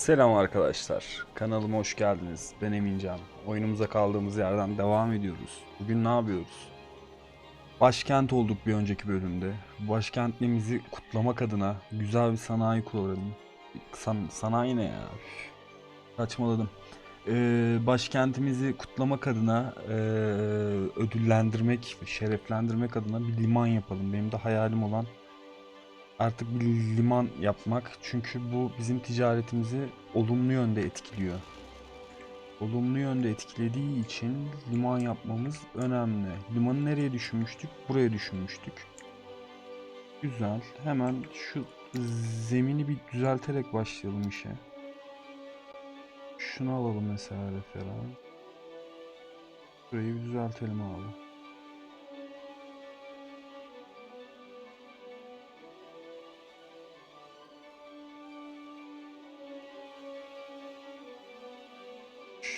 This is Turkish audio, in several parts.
Selam arkadaşlar. Kanalıma hoş geldiniz. Ben Emincan. Oyunumuza kaldığımız yerden devam ediyoruz. Bugün ne yapıyoruz? Başkent olduk bir önceki bölümde. Başkentliğimizi kutlamak adına güzel bir sanayi kuralım. San- sanayi ne ya? Saçmaladım. Ee, başkentimizi kutlamak adına ee, ödüllendirmek şereflendirmek adına bir liman yapalım. Benim de hayalim olan artık bir liman yapmak. Çünkü bu bizim ticaretimizi olumlu yönde etkiliyor. Olumlu yönde etkilediği için liman yapmamız önemli. Limanı nereye düşünmüştük? Buraya düşünmüştük. Güzel. Hemen şu zemini bir düzelterek başlayalım işe. Şunu alalım mesela referan. Burayı bir düzeltelim abi.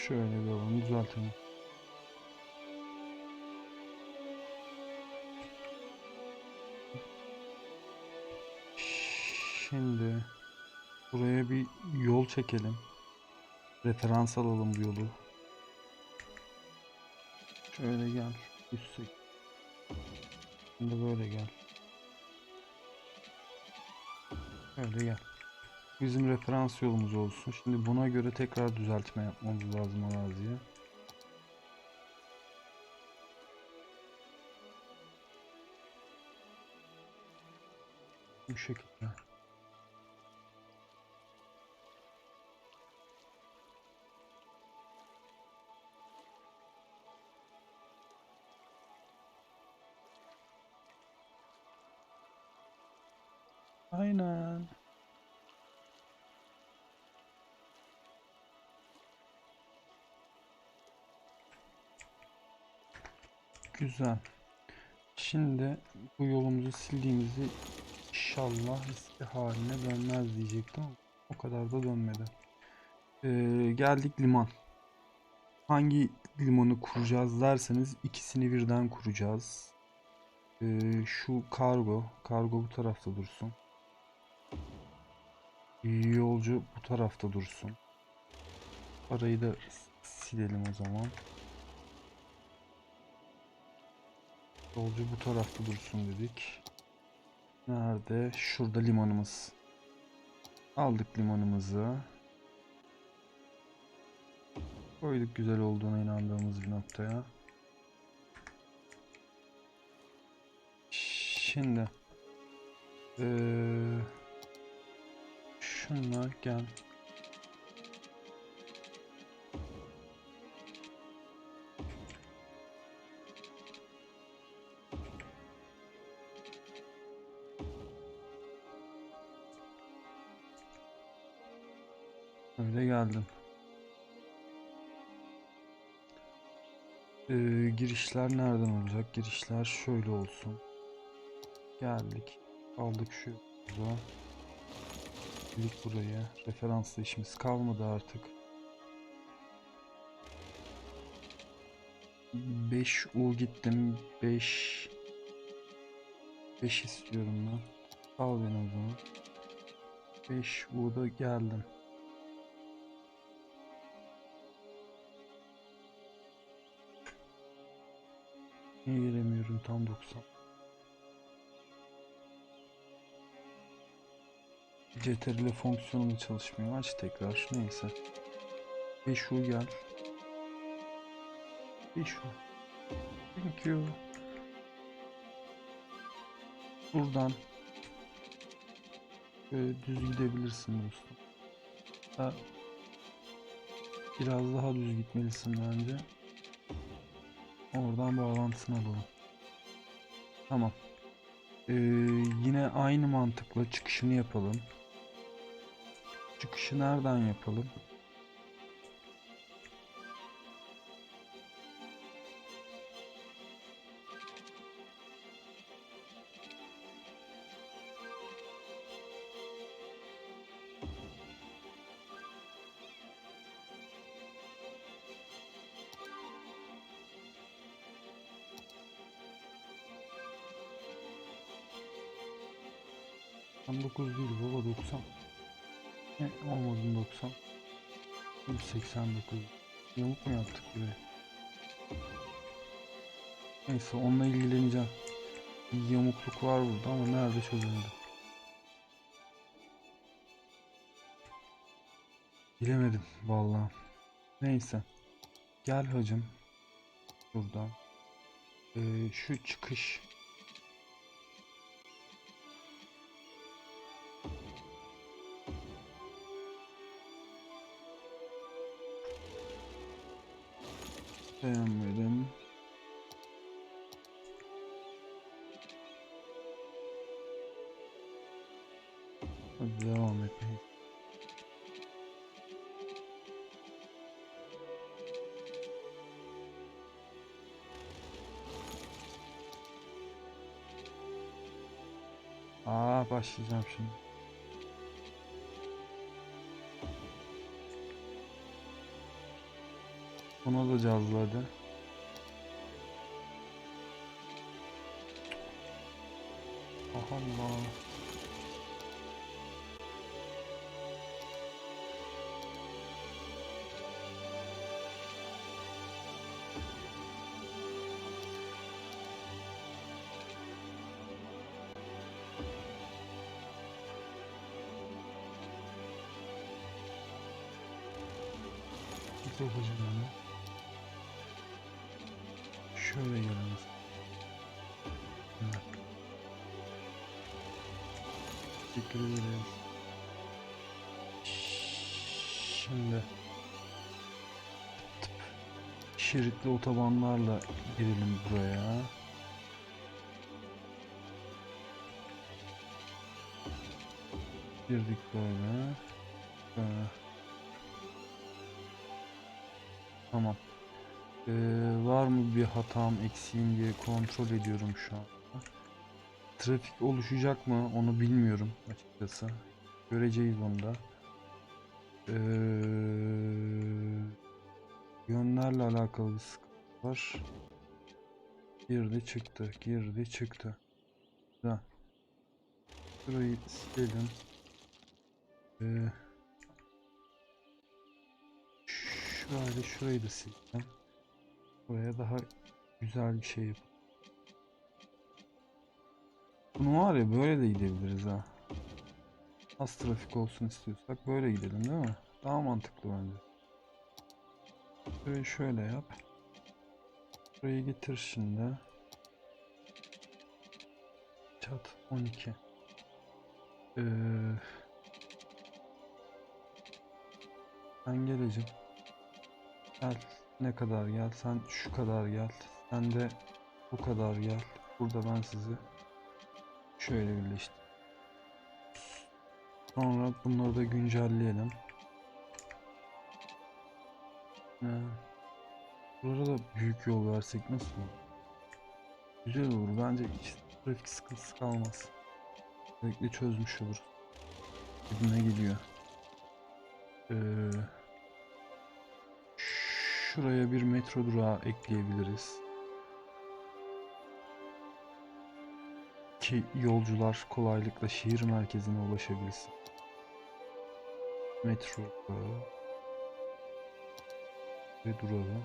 Şöyle bir alalım düzeltelim. Şimdi buraya bir yol çekelim. Referans alalım bu yolu. Şöyle gel. Üstte. Şimdi böyle gel. Şöyle gel. Bizim referans yolumuz olsun. Şimdi buna göre tekrar düzeltme yapmamız lazım araziye. Bu şekilde. Güzel. Şimdi bu yolumuzu sildiğimizde inşallah eski haline dönmez diyecektim o kadar da dönmedi. Ee, geldik liman. Hangi limanı kuracağız derseniz ikisini birden kuracağız. Ee, şu kargo, kargo bu tarafta dursun. Yolcu bu tarafta dursun. Parayı da silelim o zaman. Yolcu bu tarafta dursun dedik. Nerede? Şurada limanımız. Aldık limanımızı. Koyduk güzel olduğuna inandığımız bir noktaya. Şimdi eee şunla gel. Geldim. Ee, girişler nereden olacak? Girişler şöyle olsun. Geldik. Aldık şu yolumuza. Geldik buraya. Referanslı işimiz kalmadı artık. 5 U gittim. 5 5 istiyorum ben. Al beni o zaman. 5 U'da geldim. Niye giremiyorum tam 90. CTRL fonksiyonu çalışmıyor. Aç tekrar. Neyse. Bir şu gel. Bir şu. Thank you. Buradan böyle düz gidebilirsin dostum. Biraz daha düz gitmelisin bence. Oradan bağlantısını alalım. Tamam. Ee, yine aynı mantıkla çıkışını yapalım. Çıkışı nereden yapalım? Tam 9 değil baba 90. E, olmadı 90. 189. Yamuk mu yaptık gibi? Neyse onunla ilgileneceğim. Bir yamukluk var burada ama nerede çözüldü? Bilemedim vallahi. Neyse. Gel hacım. Buradan. Ee, şu çıkış. Beğenmedim. Hadi devam etmeyiz. Aa başlayacağım şimdi. Buna da cazladı. Ah Allah. Nasıl yapacağım onu? Şöyle. Evet. Teşekkür. Şimdi şeritli otobanlarla girelim buraya. Girdik böyle. Böyle. Tamam. Ee, var mı bir hatam eksiğim diye kontrol ediyorum şu an. Trafik oluşacak mı onu bilmiyorum açıkçası. Göreceğiz onu da. Ee, yönlerle alakalı bir sıkıntı var. Girdi çıktı, girdi çıktı. Güzel. Şurayı silelim. Ee, şöyle şurayı da sileceğim. Buraya daha güzel bir şey yapalım. Bunu var ya böyle de gidebiliriz ha. Az trafik olsun istiyorsak böyle gidelim değil mi? Daha mantıklı bence. Şurayı şöyle yap. Burayı getir şimdi. Çat 12. Ee, ben geleceğim. Gel. Ne kadar gel? Sen şu kadar gel. Sen de bu kadar gel. Burada ben sizi şöyle birleştir. Sonra bunları da güncelleyelim. Ee, Burada da büyük yol versek nasıl olur? Güzel olur. Bence hiç trafik sıkıntısı kalmaz. Özellikle çözmüş olur. Gibime geliyor. Ee, şuraya bir metro durağı ekleyebiliriz. Ki yolcular kolaylıkla şehir merkezine ulaşabilsin. Metro durağı ve durağı.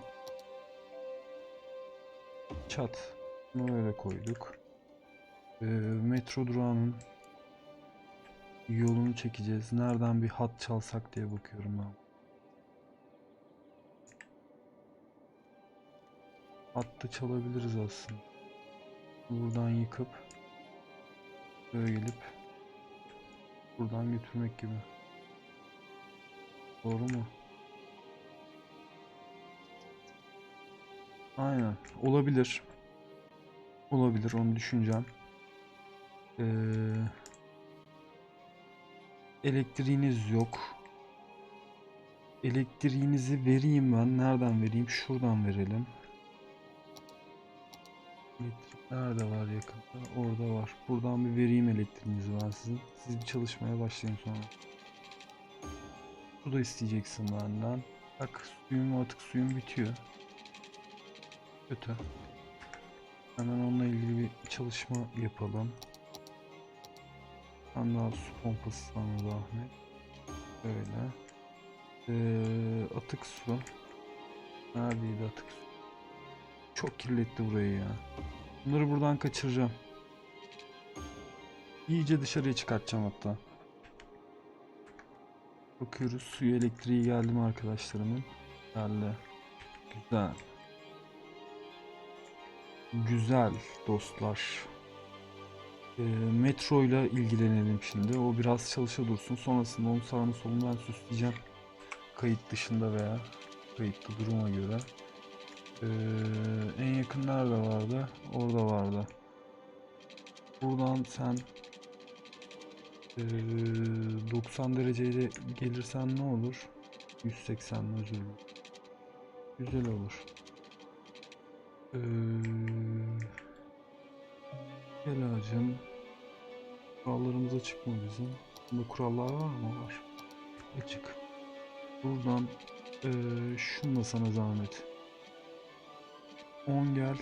Çat. Bunu öyle koyduk. Ee, metro durağının yolunu çekeceğiz. Nereden bir hat çalsak diye bakıyorum ben. Hattı çalabiliriz aslında. Buradan yıkıp böyle gelip buradan götürmek gibi. Doğru mu? Aynen. Olabilir. Olabilir. Onu düşüneceğim. Ee, elektriğiniz yok. Elektriğinizi vereyim ben. Nereden vereyim? Şuradan verelim. Elektrik nerede var yakında? Orada var. Buradan bir vereyim elektriğinizi ben sizin. Siz bir çalışmaya başlayın sonra. Su da isteyeceksin benden. Bak suyum artık suyum bitiyor. Kötü. Hemen onunla ilgili bir çalışma yapalım. Ben daha su pompası sana zahmet. Böyle. Ee, atık su. Neredeydi atık su? Çok kirletti burayı ya. Bunları buradan kaçıracağım. İyice dışarıya çıkartacağım hatta. Bakıyoruz suyu elektriği geldi mi arkadaşlarımın? Geldi. Güzel. Güzel dostlar. Ee, metro ile ilgilenelim şimdi. O biraz çalışa dursun. Sonrasında onu sağını solunu süsleyeceğim. Kayıt dışında veya kayıtlı duruma göre. Ee, en yakın nerede vardı? Orada vardı. Buradan sen ee, 90 dereceyle gelirsen ne olur? 180 mi özür dilerim. Güzel olur. Ee, gel ağacım. Kurallarımız açık mı bizim? Bunda kurallar var mı? Var. Açık. Buradan ee, şunla sana zahmet. 10 gel,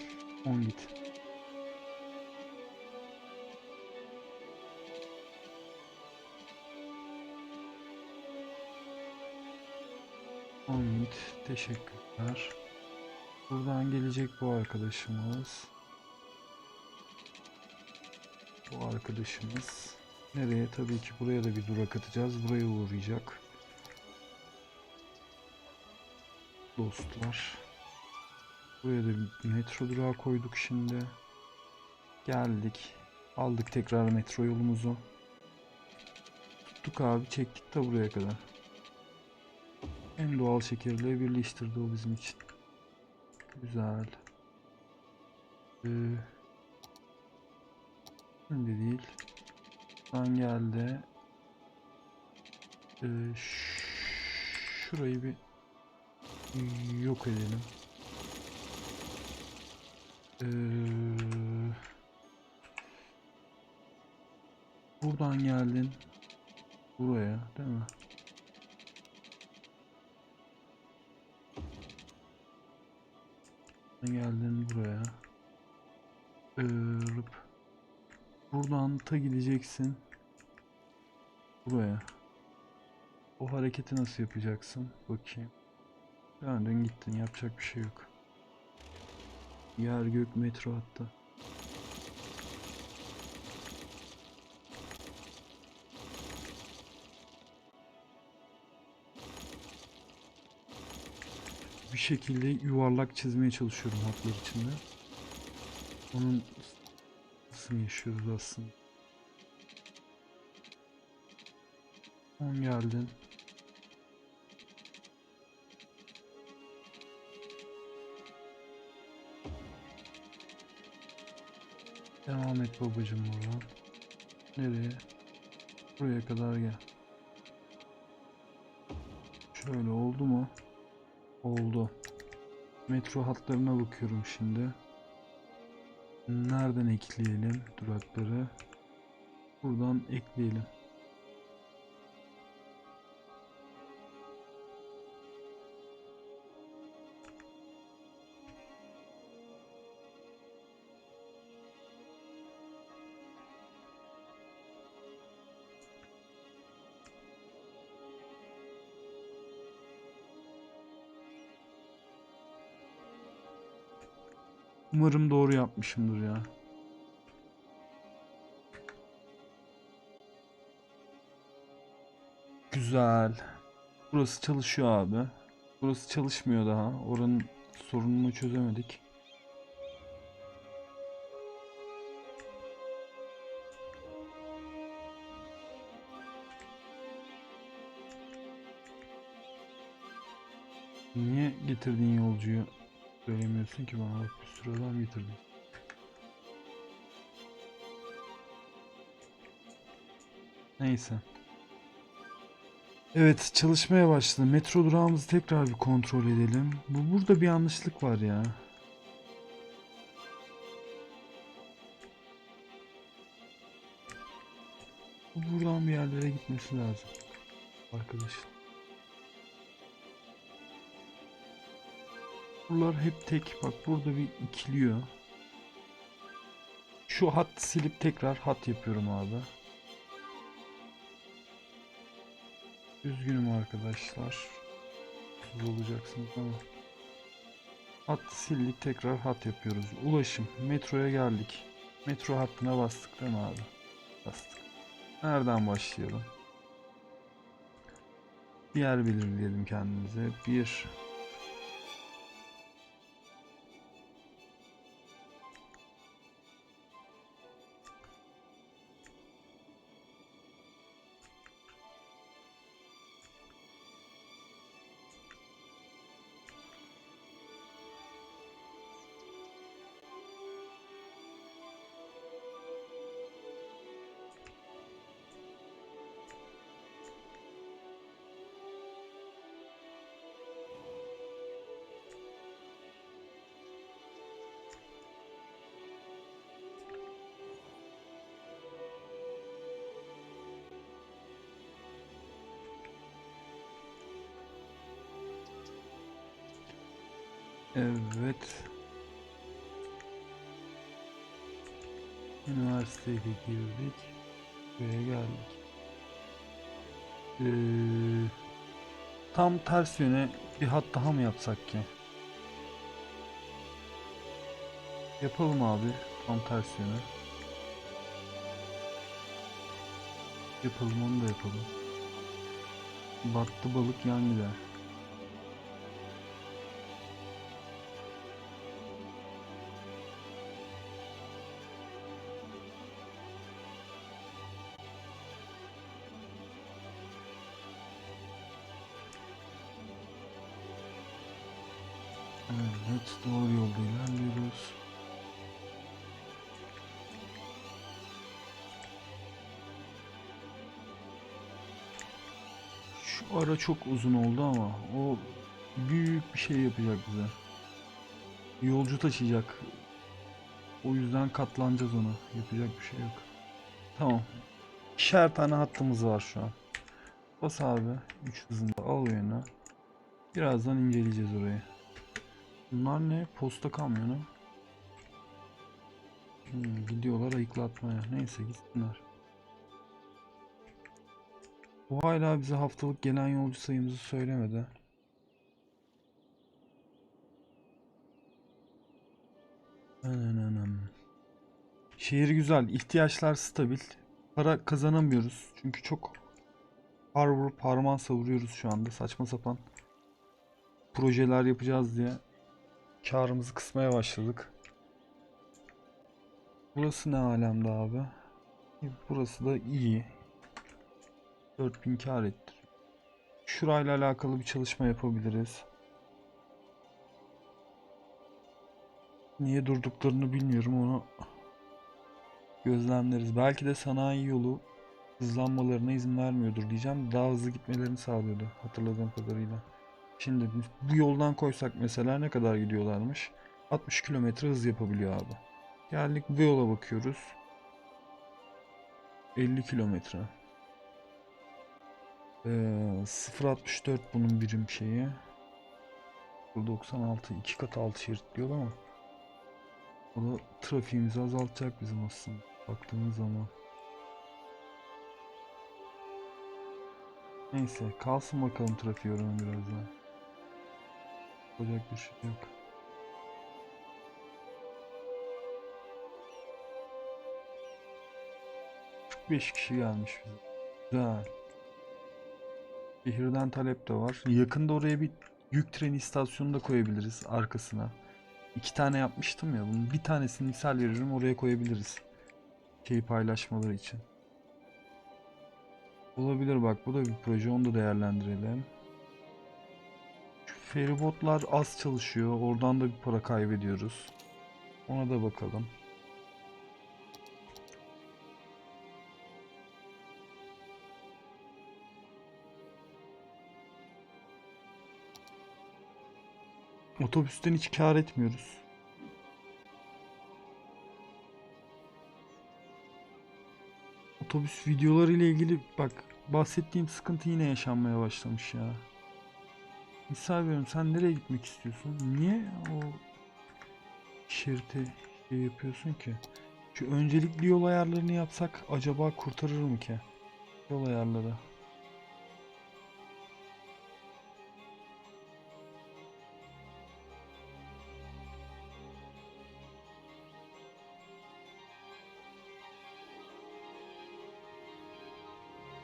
10 git. On git. Teşekkürler. Buradan gelecek bu arkadaşımız. Bu arkadaşımız. Nereye? Tabii ki buraya da bir durak atacağız. Buraya uğrayacak. Dostlar. Buraya da metro durağı koyduk şimdi. Geldik. Aldık tekrar metro yolumuzu. Tuttuk abi çektik de buraya kadar. En doğal şekilde birleştirdi o bizim için. Güzel. Ee, şimdi değil. Buradan geldi. Ee, şurayı bir yok edelim. Ee, buradan geldin buraya değil mi? Geldin buraya. Ee, buradan ta gideceksin buraya. O hareketi nasıl yapacaksın? Bakayım. Döndün gittin yapacak bir şey yok. Yer gök metro hatta. Bir şekilde yuvarlak çizmeye çalışıyorum hatlar içinde. Onun nasıl yaşıyoruz aslında. 10 geldin. Devam et babacım buradan. Nereye? Buraya kadar gel. Şöyle oldu mu? Oldu. Metro hatlarına bakıyorum şimdi. Nereden ekleyelim durakları? Buradan ekleyelim. Umarım doğru yapmışımdır ya. Güzel. Burası çalışıyor abi. Burası çalışmıyor daha. Oranın sorununu çözemedik. Niye getirdiğin yolcuyu söylemiyorsun ki bana? Bak bir sürü adam getirdin. Neyse. Evet çalışmaya başladı. Metro durağımızı tekrar bir kontrol edelim. Bu burada bir yanlışlık var ya. Bu buradan bir yerlere gitmesi lazım. Arkadaşlar. Buralar hep tek. Bak burada bir ikiliyor. Şu hat silip tekrar hat yapıyorum abi. Üzgünüm arkadaşlar. Siz olacaksınız ama. Hat sildik tekrar hat yapıyoruz. Ulaşım. Metroya geldik. Metro hattına bastık değil mi abi? Bastık. Nereden başlayalım? Bir yer belirleyelim kendimize. Bir. Evet. Üniversiteye girdik. Buraya geldik. Ee, tam ters yöne bir hat daha mı yapsak ki? Yapalım abi. Tam ters yöne. Yapalım onu da yapalım. Battı balık yan gider. Ara çok uzun oldu ama o büyük bir şey yapacak bize. Yolcu taşıyacak. O yüzden katlanacağız ona. Yapacak bir şey yok. Tamam. İkişer tane hattımız var şu an. Bas abi. 3 hızında al oyunu. Birazdan inceleyeceğiz orayı. Bunlar ne? Posta kamyonu. Hmm, gidiyorlar ayıklatmaya. Neyse gitsinler. Bu hala bize haftalık gelen yolcu sayımızı söylemedi. Şehir güzel, ihtiyaçlar stabil. Para kazanamıyoruz çünkü çok par vurup harman savuruyoruz şu anda saçma sapan projeler yapacağız diye karımızı kısmaya başladık. Burası ne alemde abi? Burası da iyi. 4000 kar ettir. Şurayla alakalı bir çalışma yapabiliriz. Niye durduklarını bilmiyorum onu gözlemleriz. Belki de sanayi yolu hızlanmalarına izin vermiyordur diyeceğim. Daha hızlı gitmelerini sağlıyordu hatırladığım kadarıyla. Şimdi bu yoldan koysak mesela ne kadar gidiyorlarmış? 60 kilometre hız yapabiliyor abi. Geldik bu yola bakıyoruz. 50 kilometre. Ee, 0.64 bunun birim şeyi. 96 iki kat altı şerit diyor ama o da trafiğimizi azaltacak bizim aslında baktığımız zaman. Neyse kalsın bakalım trafik oranı biraz daha. Yapacak bir şey yok. Beş kişi gelmiş bize. Güzel. Şehirden talep de var. Yakında oraya bir yük treni istasyonu da koyabiliriz arkasına. İki tane yapmıştım ya. Bunun bir tanesini misal veririm oraya koyabiliriz. Şey paylaşmaları için. Olabilir bak bu da bir proje onu da değerlendirelim. Şu feribotlar az çalışıyor. Oradan da bir para kaybediyoruz. Ona da bakalım. Otobüsten hiç kar etmiyoruz. Otobüs videoları ile ilgili bak bahsettiğim sıkıntı yine yaşanmaya başlamış ya. Misal veriyorum sen nereye gitmek istiyorsun? Niye o şerite şey yapıyorsun ki? Şu öncelikli yol ayarlarını yapsak acaba kurtarır mı ki? Yol ayarları.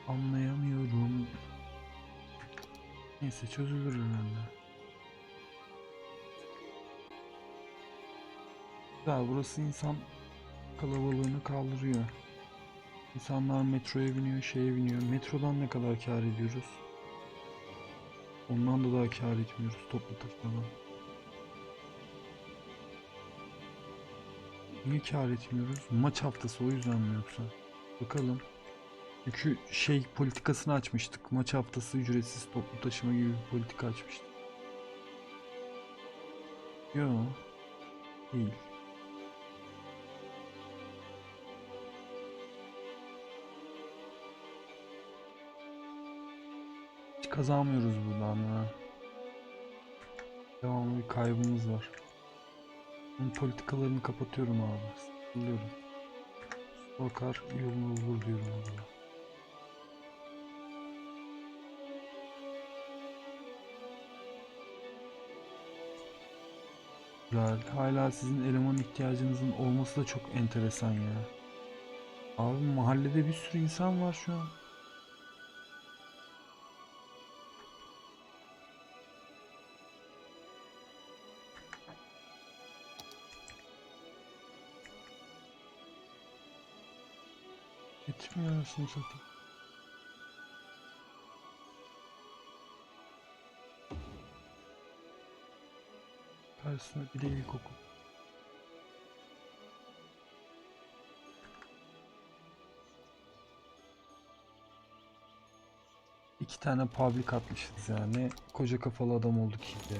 Anlayamıyorum. Neyse çözülür herhalde. Güzel burası insan kalabalığını kaldırıyor. İnsanlar metroya biniyor, şeye biniyor. Metrodan ne kadar kâr ediyoruz? Ondan da daha kâr etmiyoruz toplu taşımadan. Niye kâr etmiyoruz? Maç haftası o yüzden mi yoksa? Bakalım. Çünkü şey politikasını açmıştık. Maç haftası ücretsiz toplu taşıma gibi bir politika açmıştık. Yo. Değil. Hiç kazanmıyoruz buradan ya. Devamlı bir kaybımız var. Bunun politikalarını kapatıyorum abi. Sıkılıyorum. Bakar yolunu bulur diyorum abi. Güzel. Hala sizin eleman ihtiyacınızın olması da çok enteresan ya. Abi mahallede bir sürü insan var şu an. Yetmiyor anasını. Karşısına bir de ilkokul. İki tane public atmışız yani. Koca kafalı adam olduk ya.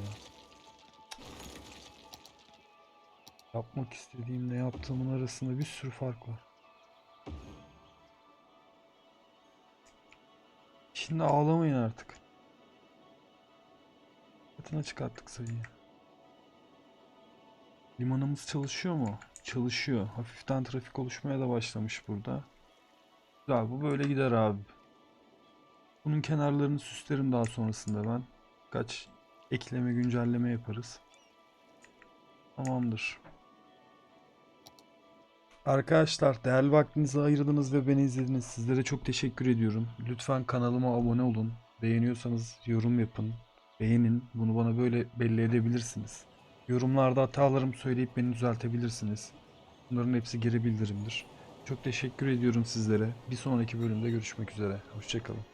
Yapmak istediğimle yaptığımın arasında bir sürü fark var. Şimdi ağlamayın artık. Katına çıkarttık sayıyı. Limanımız çalışıyor mu? Çalışıyor. Hafiften trafik oluşmaya da başlamış burada. Güzel bu böyle gider abi. Bunun kenarlarını süslerim daha sonrasında ben. Kaç ekleme güncelleme yaparız. Tamamdır. Arkadaşlar değerli vaktinizi ayırdınız ve beni izlediniz. Sizlere çok teşekkür ediyorum. Lütfen kanalıma abone olun. Beğeniyorsanız yorum yapın. Beğenin. Bunu bana böyle belli edebilirsiniz. Yorumlarda hatalarımı söyleyip beni düzeltebilirsiniz. Bunların hepsi geri bildirimdir. Çok teşekkür ediyorum sizlere. Bir sonraki bölümde görüşmek üzere. Hoşçakalın.